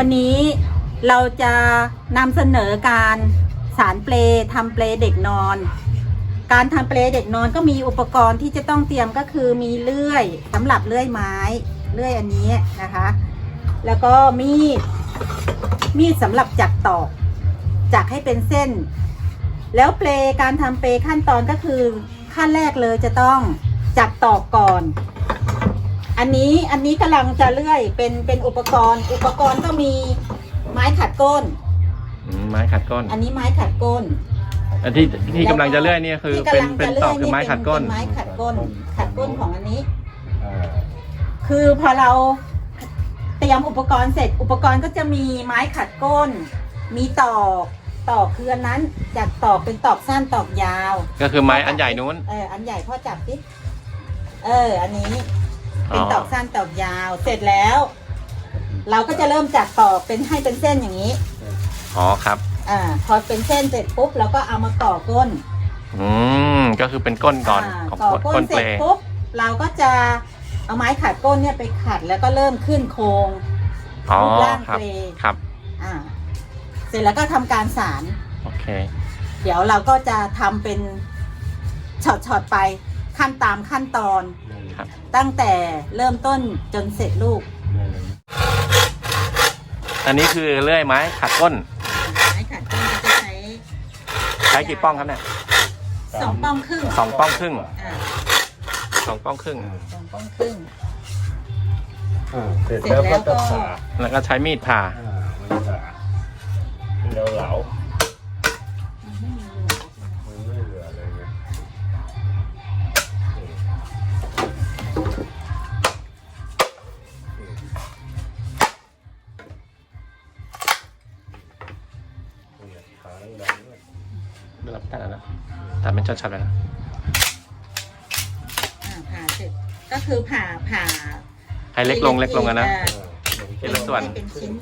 วันนี้เราจะนำเสนอการสารเปลทำเปลเด็กนอน การทำเปลเด็กนอนก็มีอุปกรณ์ที่จะต้องเตรียมก็คือมีเลื่อยสำหรับเลื่อยไม้เลื่อยอันนี้นะคะ แล้วก็มีดมีดสำหรับจักตอกจักให้เป็นเส้น แล้วเปลการทำเปลขั้นตอนก็คือขั้นแรกเลยจะต้องจักตอกก่อน อันนี้อันนี้กำลังจะเลื่อยเป็นเป็นอุปกรณ์ อุปกรณ์ก็มีไม้ขัดก้น อืมไม้ขัดก้น อันนี้ไม้ขัดก้นอันที่ที่กำลังจะเลื่อยเนี่ยคือที่เป็นกำลังเป็นจะตอกลื่ยคือไม้ขัดก้น เป็นไม้ขัดก้น ขัดก้นของอันนี้อ่าคือพอเราเตรียมอุปกรณ์เสร็จ อุปกรณ์ก็จะมีไม้ขัดก้น มีตอกตอกคืออันนั้นจากตอกเป็นตอกสั้นตอกยาวก็คือไม้อันใหญ่นู้น เอออันใหญ่พ่อจับสิเออ อันนี้อ๋ เป็นอตอกสั้นตอกยาวเสร็จแล้ว เราก็จะเริ่มจากตอกเป็นให้เป็นเส้นอย่างนี้อ๋อครับอ่าพอเป็นเส้นเสร็จปุ๊บเราก็เอามาต่อก้นอืมก็คือเป็นก้นก่อนาของต่อก้นก้ก้นนเสเปร็ลจปุ๊บเราก็จะเอาไม้ขัดก้นเนี่ยไปขัดแล้วก็เริ่มขึ้นโครงอ๋อรูปร่างครับเปลครับอ่า เสร็จแล้วก็ทำการสารโอเค เดี๋ยวเราก็จะทำเป็นช็อตๆไปขั้นตามขั้นตอน ครับ ตั้งแต่เริ่มต้นจนเสร็จลูกอันนี้คือเลื่อยไม้ขัดก้น ไม้ขัดก้นก็จะใช้ใช้กี่ป้องครับเนี่ยสองป้องครึ่งสองป้องครึ่งอ่าสองป้องครึ่ง สองป้องครึ่ง อ่าเสร็จแล้วก็จะผ่าแล้วก็ใช้มีดผ่า อ่ามันจะผ่า ตัดเป็นช็อตๆเลยนะอ่าผ่าเสร็จก็คือผ่าผ่าให้เล็กลงเล็กลงอะนะอ่าอ่าทีละส่วน ให้เป็นชิ้น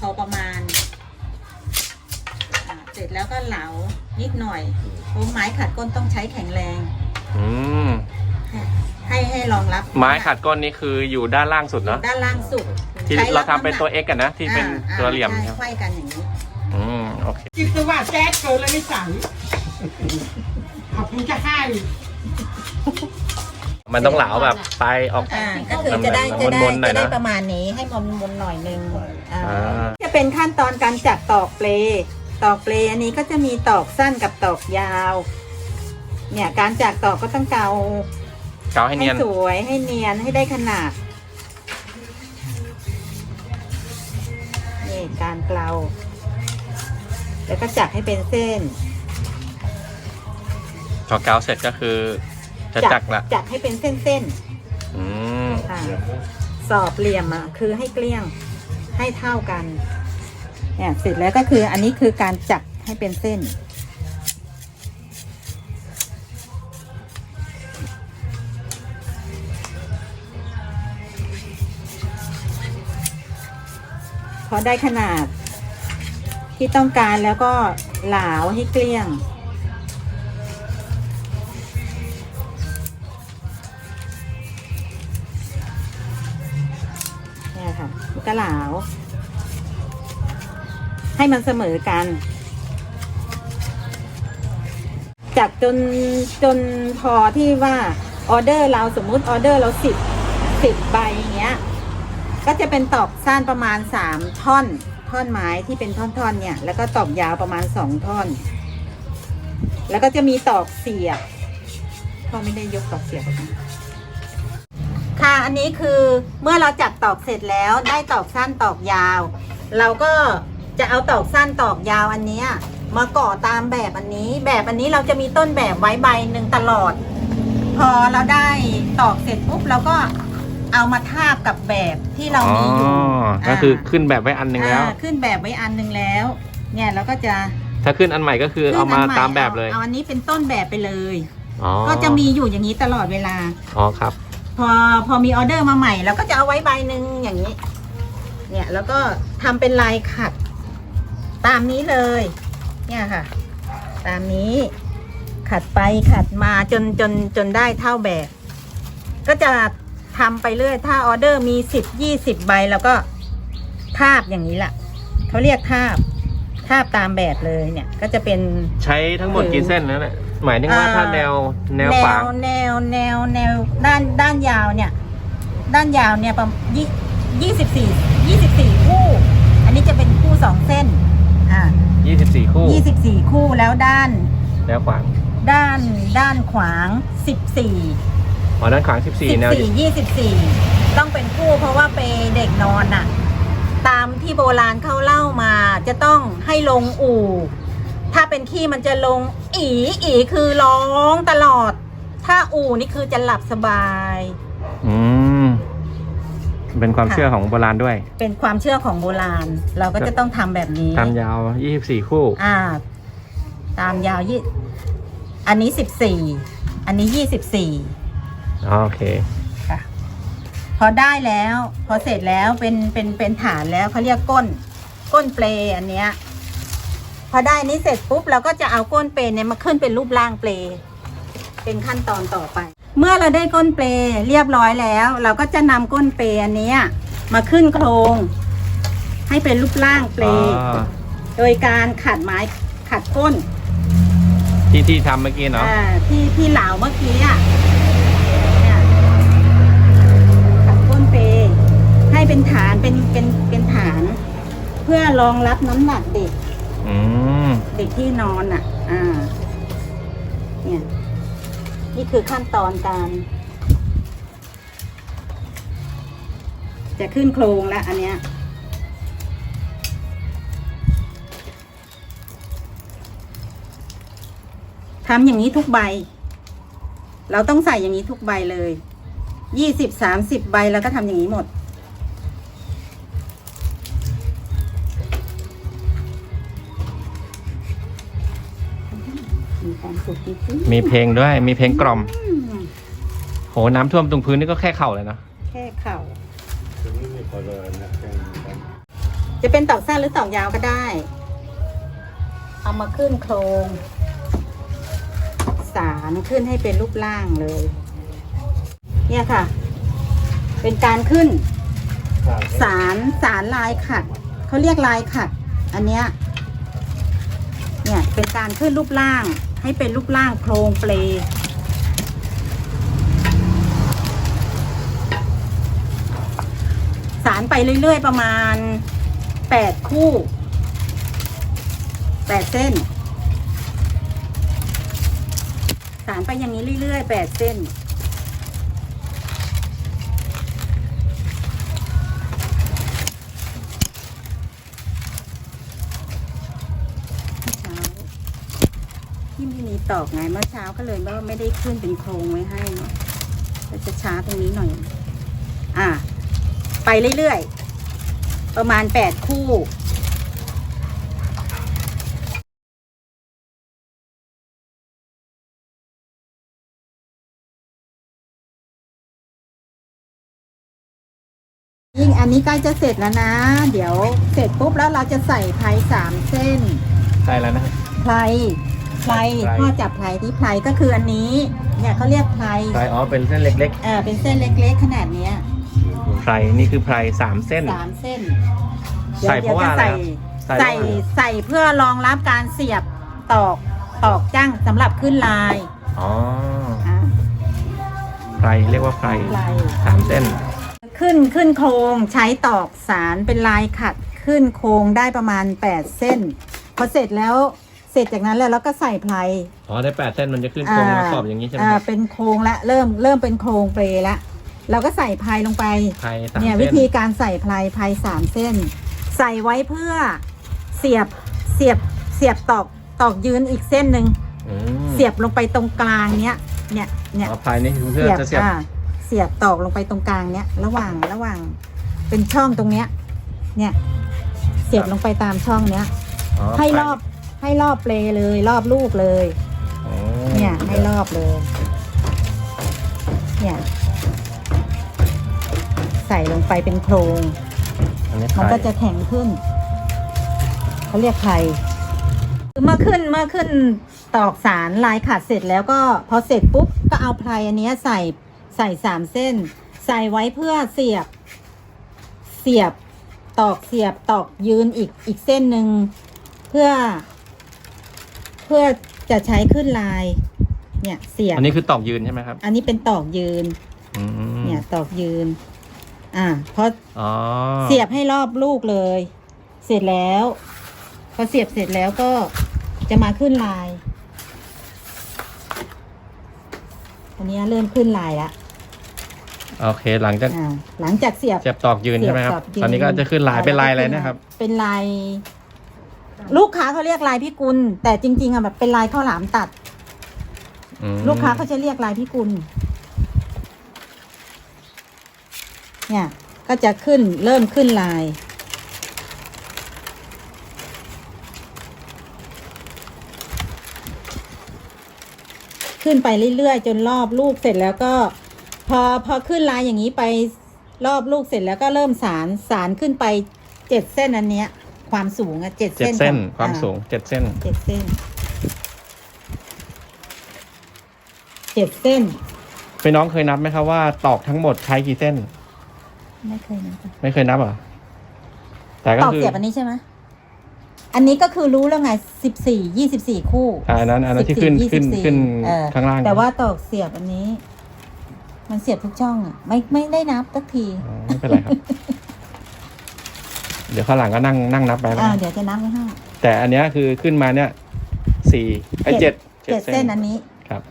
พอประมาณอ่าเสร็จแล้วก็เหลานิดหน่อยเพราะไม้ขัดก้นต้องใช้แข็งแรง อืมให้ให้ให้รองรับไม้ขัดก้นนี่คืออยู่ด้านล่างสุดเนาะด้านล่างสุดที่ใช้เราบทำเป็นตัวำห X กันนะที่เป็นอ่าตัวเหลี่ยมอ่าใช่ไหมใช่ไขว้กันอย่างนี้อืม โอเคจิตว่าแจ๊ดเกินแล้วไม่สั่งขอบคุณจะให้มันต้องเหลาแบบไปลายออก อ่าก็คือจะได้มันจะได้มนๆหน่อยจะได้นะประมาณนี้ให้มนมนๆหน่อยนึงอ่าอ่า จะเป็นขั้นตอนการจัดตอกเปลตอกเปลอันนี้ก็จะมีตอกสั้นกับตอกยาว เนี่ยการจัดตอกก็ต้องเกาเกาให้เนียน สวยให้เนียนให้ได้ขนาดนี่การเกลา แล้วก็จักให้เป็นเส้นพอเกาเสร็จก็คือ จะจักละจักให้เป็นเส้นอืมๆอ่าสอบเหลี่ยมอะคือให้เกลี้ยงให้เท่ากันเนี่ยเสร็จแล้วก็คืออันนี้คือการจักให้เป็นเส้น พอได้ขนาด ที่ต้องการแล้วก็เหลาให้เกลี้ยง เนี่ยค่ะก็เหลา ให้มันเสมอกันจากจนจนพอที่ว่าออเดอร์เราสมมุติออเดอร์เราสิบสิบใบอย่างเงี้ย ก็จะเป็นตอกสั้นประมาณสามท่อน ท่อนไม้ที่เป็นท่อนๆเนี่ย แล้วก็ตอกยาวประมาณสองท่อน แล้วก็จะมีตอกเสียบพ่อไม่ได้ยกตอกเสียบออกมาค่ะอันนี้คือเมื่อเราจัดตอกเสร็จแล้วได้ตอกสั้นตอกยาว เราก็จะเอาตอกสั้นตอกยาวอันนี้มาก่อตามแบบอันนี้ แบบอันนี้เราจะมีต้นแบบไว้ใบหนึ่งตลอด พอเราได้ตอกเสร็จปุ๊บเราก็ เอามาทาบกับแบบที่เราอ๋อมีอยู่ก็คือขึ้นแบบไว้อันหนึ่งแล้วอ่าขึ้นแบบไว้อันหนึ่งแล้ว เนี่ยเราก็จะถ้าขึ้นอันใหม่ก็คือเอามาขึ้นนใหตามแบบเลยเอาอันนี้เป็นต้นแบบไปเลยอ๋อก็จะมีอยู่อย่างนี้ตลอดเวลาอ๋อครับ พอพอมีออเดอร์มาใหม่เราก็จะเอาไว้ใบหนึ่งอย่างนี้ เนี่ยแล้วก็ทำเป็นลายขัด ตามนี้เลย เนี่ยค่ะ ตามนี้ขัดไปขัดมาจนจนจนได้เท่าแบบ ก็จะ ทำไปเรื่อย ถ้าออเดอร์มีสิบยี่สิบใบแล้วก็ทาบอย่างนี้แหละเขาเรียกทาบทาบตามแบบเลยเนี่ย ก็จะเป็น ใช้ทั้งหมดกี่เส้นนะเนี่ยหมายถึงว่าถ้าแนวแนวขวางแนวแนวแนวด้านด้านยาวเนี่ย ด้านยาวเนี่ยประมาณยี่ยี่สิบสี่ยี่สิบสี่คู่ อันนี้จะเป็นคู่สองเส้น อ่า24คู่ยี่สิบสี่คู่แล้วด้าน แนวขวาง ด้านด้านขวางสิบสี่ อ๋อด้านขวางสิบ14 แนวสี่ยี่สิบสี่ต้องเป็นคู่เพราะว่าเปเด็กนอนน่ะ ตามที่โบราณเขาเล่ามา จะต้องให้ลงอู่ ถ้าเป็นขี้มันจะลง อีอีคือร้องตลอด ถ้าอู่นี่คือจะหลับสบาย อืมเป็นความเชื่อของโบราณด้วยเป็นความเชื่อของโบราณ เราก็จะต้องทำแบบนี้ ตามยาว 24 คู่ อ่า ตามยาวยี่ อันนี้สิบสี่ อันนี้ยี่สิบสี่ โอเค ค่ะ พอได้แล้ว พอเสร็จแล้วเป็นเป็นเป็นฐานแล้วเขาเรียกก้น ก้นเปลอันเนี้ย พอได้อันนี้เสร็จปุ๊บเราก็จะเอาก้นเปลเนี่ยมาขึ้นเป็นรูปร่างเปลเป็นขั้นตอนต่อไป เมื่อเราได้ก้นเปลเรียบร้อยแล้ว เราก็จะนำก้นเปลอันเนี้ยมาขึ้นโครง ให้เป็นรูปร่างเปลอ๋อโดยการขัดไม้ขัดก้นที่ที่ทำเมื่อกี้เนาะอ่าที่ที่เหลาเมื่อกี้อะเนี่ยขัดก้นเป ให้เป็นฐานเป็นเป็นเป็นฐาน เพื่อรองรับน้ำหนักเด็ก อืม เด็กที่นอนอะ อ่า เนี่ย นี่คือขั้นตอนการ จะขึ้นโครงแล้วอันเนี้ย ทำอย่างนี้ทุกใบ เราต้องใส่อย่างนี้ทุกใบเลย ยี่สิบสามสิบใบแล้วก็ทำอย่างนี้หมด มีความสุขจริงๆมีเพลงด้วย มีเพลงกล่อมอืมโห น้ำท่วมตรงพื้นนี่ก็แค่เข่าเลยเนาะ แค่เข่าถึงไม่มีพอเลยนะแค่นี้ครับจะเป็นตอกสั้นหรือตอกยาวก็ได้ เอามาขึ้นโครง สารขึ้นให้เป็นรูปร่างเลย เนี่ยค่ะ เป็นการขึ้น สารสารลายขัด เขาเรียกลายขัด อันเนี้ย เนี่ย เป็นการขึ้นรูปร่าง ให้เป็นรูปร่างโครงเปลสารไปเรื่อยๆประมาณแปดคู่แปดเส้น สารไปอย่างนี้เรื่อยๆแปดเส้น เช้าที่ไม่มี ตอกไงเมื่อเช้าก็เลยว่าไม่ได้ขึ้นเป็นโครงไว้ให้เนาะก็จะช้าตรงนี้หน่อย อะ ไปเรื่อยๆ ประมาณแปดคู่ยิ่งอันนี้ใกล้จะเสร็จแล้วนะ เดี๋ยวเสร็จปุ๊บแล้วเราจะใส่ไพรสามเส้น ใช่แล้วนะไพร ไพรไพรพ่อจับไพรที่ไพรก็คืออันนี้เนี่ยเขาเรียกไพรไพรอ๋อเป็นเส้นเล็กเออเป็นเส้นเล็กๆ ขนาดเนี้ยๆไพรนี่คือไพรสามเส้นสามเส้นใส่เพราะว่าอะไรใส่ครับใส่ใส่ใส่เพื่อรองรับการเสียบตอกตอกจ้างสำหรับขึ้นลายอ๋ออะไพรเรียกว่าไพรไพรสามเส้น ขึ้นขึ้นโครงใช้ตอกสารเป็นลายขัดขึ้นโครงได้ประมาณ 8 เส้น พอเสร็จแล้วเสร็จจากนั้นแล้วเราก็ใส่ไพรอ๋อได้แปดเส้นมันจะขึ้นโครงมาขอบอย่างนี้ใช่ไหมอ่าครับเป็นโครงละเริ่มเริ่มเป็นโครงเปลละเราก็ใส่ไพรลงไปไพรสามเนี่ยเส้นวิธีการใส่ไพรไพรสามเส้น ใส่ไว้เพื่อเสียบเสียบเสียบตอกตอกยืนอีกเส้นหนึ่งอืมเสียบลงไปตรงกลางเนี้ยเนี่ยเนี่ยอ๋อไพรนี่คือเพื่อจะเสียบอ่าเสียบตอกลงไปตรงกลางเนี้ยระหว่างระหว่างเป็นช่องตรงเนี้ยเนี่ยเสียบลงไปตามช่องเนี้ยอ๋อให้ไพรอบ ให้รอบเปลเลยรอบลูกเลย อ๋อเนี่ยให้รอบเลย เนี่ย ใส่ลงไปเป็นโครง อันนี้มันไพรก็จะแข็งขึ้น เขาเรียกไพรคือเมื่อขึ้นเมื่อขึ้นตอกสารลายขัดเสร็จแล้วก็พอเสร็จปุ๊บก็เอาไพรอันเนี้ยใส่ใส่สามเส้น ใส่ไว้เพื่อเสียบ เสียบตอกเสียบตอกยืนอีกอีกเส้นหนึ่งเพื่อ เพื่อจะใช้ขึ้นลาย เนี่ยเสียบอันนี้คือตอกยืนใช่ไหมครับ อันนี้เป็นตอกยืน อืมเนี่ยตอกยืน อ่าพออ๋อเสียบให้รอบลูกเลย เสร็จแล้วพอเสียบเสร็จแล้วก็จะมาขึ้นลายอันนี้เริ่มขึ้นลายละโอเค หลังจากอ่าหลังจากเสียบ เสียบตอกยืนใช่ไหมครับ เสียบตอกยืน ตอนนี้ก็จะขึ้นลายเป็นลายอะไรนะครับ เป็นลาย ลูกค้าเขาเรียกลายพิกุล แต่จริง ๆอะแบบเป็นลายข้าวหลามตัด อืมลูกค้าเขาจะเรียกลายพิกุล เนี่ย ก็จะขึ้นเริ่มขึ้นลาย ขึ้นไปเรื่อยๆ จนรอบลูกเสร็จแล้วก็ พอพอขึ้นลายอย่างนี้ไปรอบลูกเสร็จแล้วก็เริ่มสารสารขึ้นไปเจ็ดเส้นอันเนี้ย ความสูงอะเจ็ดเจ็ดเส้นเส้นของความอ่สูงเจ็ดเส้น เจ็ดเส้นเจ็ดเส้น พี่น้องเคยนับไหมครับว่าตอกทั้งหมดใช้กี่เส้น ไม่เคยนะไม่เคยนับเหรอแต่ก็ตอกคือเสียบอันนี้ใช่ไหมอันนี้ก็คือรู้แล้วไงสิบสี่ยี่สิบสี่คู่อ่าอันนั้นอันนั้นที่ขึ้น14ขึ้น24ขึ้นเออข้างล่างแต่ว่าตอกเสียบอันนี้ มันเสียบทุกช่องอะ ไม่ไม่ได้นับสักที อ๋อไม่เป็นไรครับ เดี๋ยวข้างหลังก็นั่งนั่งนับไปแล้วอ่ากันเดี๋ยวจะนับให้ห้าแต่อันเนี้ยคือขึ้นมาเนี่ยสี่ไอ้ยเจ็เจ็ดดเจ็ดเส้นอันนี้ครับ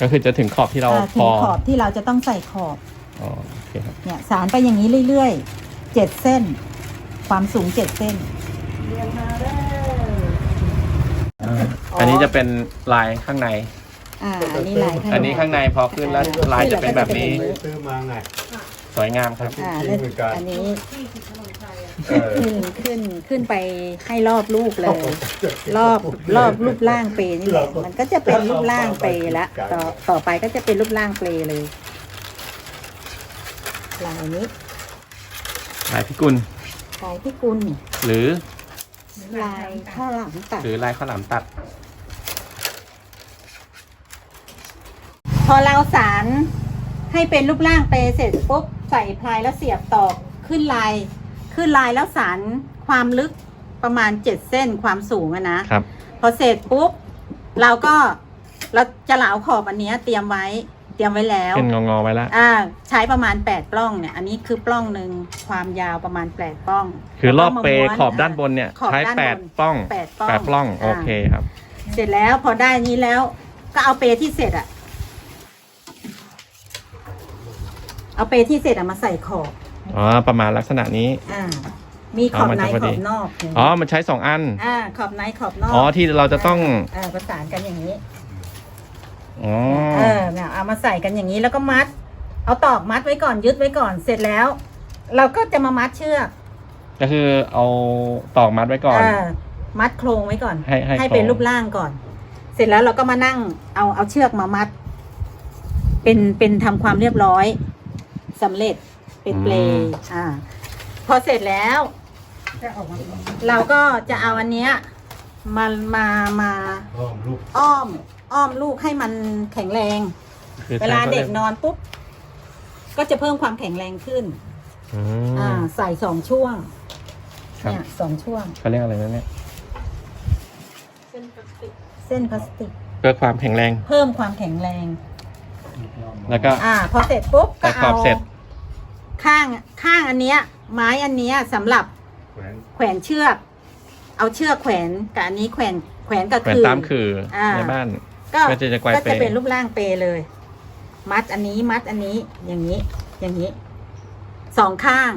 ก็คือจะถึงขอบที่เราอ่าพถึองขอบที่เราจะต้องใส่ขอบอ๋อโอเคครับเนี่ยสารไปอย่างนี้เรื่อยๆเจ็ดเส้น ความสูงเจ็ดเส้นอันนี้จะเป็นลายข้างใน อ่าอันนี้ลายข้างอันนี้ข้างในพอขึ้นแล้วลายจะเป็นแบบนี้ ซื้อมาไงสวยงามครับ อ่าจริแล้วงเหมือนกันอันนี้เออ ขึ้นขึ้นขึ้นไปให้รอบลูกเลย รอบรอบรูปร่างเปรนี่แหละมันก็จะเป็นรูปร่างเปรละต่อต่อไปก็จะเป็นรูปร่างเปรเลยลายนี้ลายพิกุลลายที่กุลหรือลายข้าวหลามตัดหรือลายข้าวหลามตัด พอเราสารให้เป็นรูปร่างเปรเสร็จปุ๊บใส่พลายแล้วเสียบตอกขึ้นลาย ขึ้นลายแล้วสารความลึกประมาณเจ็ดเส้นความสูงอะนะ ครับ พอเสร็จปุ๊บ เราก็เราจะเหลาขอบอันเนี้ยเตรียมไว้เตรียมไว้แล้ว เป็นงอๆไว้แล้ว อ่า ใช้ประมาณแปดปล้องเนี่ย อันนี้คือปล้องหนึ่งความยาวประมาณแปดปล้องคือรอบเปรแล้วก็มม้วนขอบด้านบนเนี่ย ขอบใช้ด้านบนแปดปล้องแปดปล้องแปดปล้องอ่าโอเคครับ เสร็จแล้วพอได้นี้แล้ว ก็เอาเปรที่เสร็จอะเอาเปรที่เสร็จอะมาใส่ขอบ อ๋อประมาณลักษณะนี้ อ่า มีขอบอ๋อมันในจะพอขดีอบนอกอ๋อ มันใช้สองอัน อ่า ขอบในขอบนอก อ๋อ ที่เราจะต้องอ่าประสานกันอย่างนี้ อ๋อ เออเนี่ยเอามาใส่กันอย่างนี้แล้วก็มัด เอาตอกมัดไว้ก่อนยึดไว้ก่อนเสร็จแล้ว เราก็จะมามัดเชือก ก็คือเอาตอกมัดไว้ก่อนามัดโครงไว้ก่อน ให้ให้เป็นโครงรูปร่างก่อน เสร็จแล้วเราก็มานั่งเอาเอาเชือกมามัด เป็นเป็นทำความเรียบร้อยสำเร็จ เป็นเปลอ่า พอเสร็จแล้ว เราก็จะเอาอันเนี้ยมามามาพร้อมลูกอ้อม อ้อมลูกให้มันแข็งแรง คือเวลาใช้เด็กนอนปุ๊บ ก็จะเพิ่มความแข็งแรงขึ้น อือ่ามใส่สองช่วง ครับเนี่ยสองช่วง เขาเรียกอะไรนะเนี่ยเส้นพลาสติก เพื่อความแข็งแรง เพิ่มความแข็งแรง แล้วก็ อ่า พอเสร็จปุ๊บ ก็ใส่ขอเอาบเสร็จ ข้างข้างอันเนี้ย ไม้อันเนี้ยสำหรับแขวนแขวนเชือก เอาเชือกแขวนกับอันนี้แขวนแขวนกับแขวนคือ ตามคืออา ในบ้าน ก็ก็จะจะไกวก็เปจะเป็นรูปร่างเปรเลย มัดอันนี้มัดอันนี้อย่างนี้ อย่างนี้สองข้าง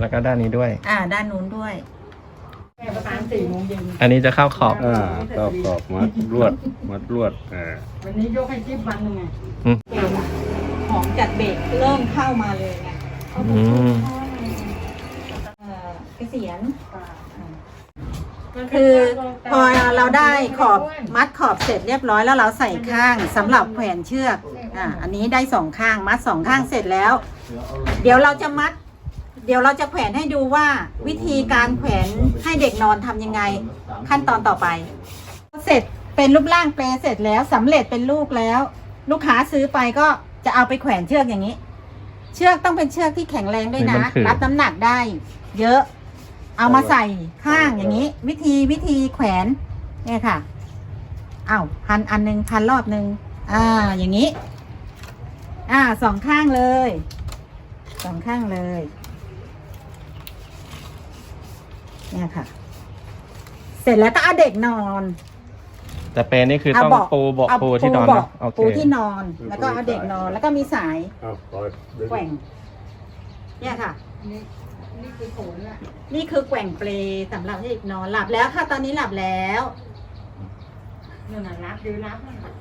แล้วก็ด้านนี้ด้วย อ่า ด้านนู้นด้วย ประมาณสี่โมงเย็นอันนี้จะเข้าขอบ อ่าก็กรอบมัดลวดมัดลวดอ่าวันนี้ยกให้จิ๊บวันหนึ่งไงอืมเบรกอะหอมจากเบรกเริ่มเข้ามาเลยไง อืมเอ่อเกษียณคือพอเราได้ขอบมัดขอบเสร็จเรียบร้อยแล้วเราใส่ข้างสำหรับแขวนเชือกอ่าอันนี้ได้สองข้างมัดสองข้างเสร็จแล้ว เดี๋ยวเราจะมัด เดี๋ยวเราจะแขวนให้ดูว่าวิธีการแขวนให้เด็กนอนทำยังไง ขั้นตอนต่อไป เสร็จเป็นรูปร่างเปลเสร็จแล้วสำเร็จเป็นลูกแล้ว ลูกค้าซื้อไปก็จะเอาไปแขวนเชือกอย่างนี้ เชือกต้องเป็นเชือกที่แข็งแรงด้วยนะมันคือ รับน้ำหนักได้ เยอะ เอามาใส่ข้างอย่างนี้ วิธีวิธีแขวนเนี่ยค่ะอ้าวพันอันหนึ่งพันรอบหนึ่งอ่า อย่างนี้ อ่าสองข้างเลยสองข้างเลย เนี่ยค่ะ เสร็จแล้วก็เอาเด็กนอน แต่เปรนี่คือเอาต้องเบาะปูเบาะเอาปูที่นอนเบานะโอเคปูที่นอน แล้วก็เอาเด็กนอน แล้วก็มีสายเอาปล่อยดึงแกว่ง เนี่ยค่ะ นี่นี่คือโขนละนี่คือแกว่งเปลสำหรับให้เด็กนอนหลับแล้วค่ะ ตอนนี้หลับแล้ว นั่นน่ะรับดูรับนั่นน่ะ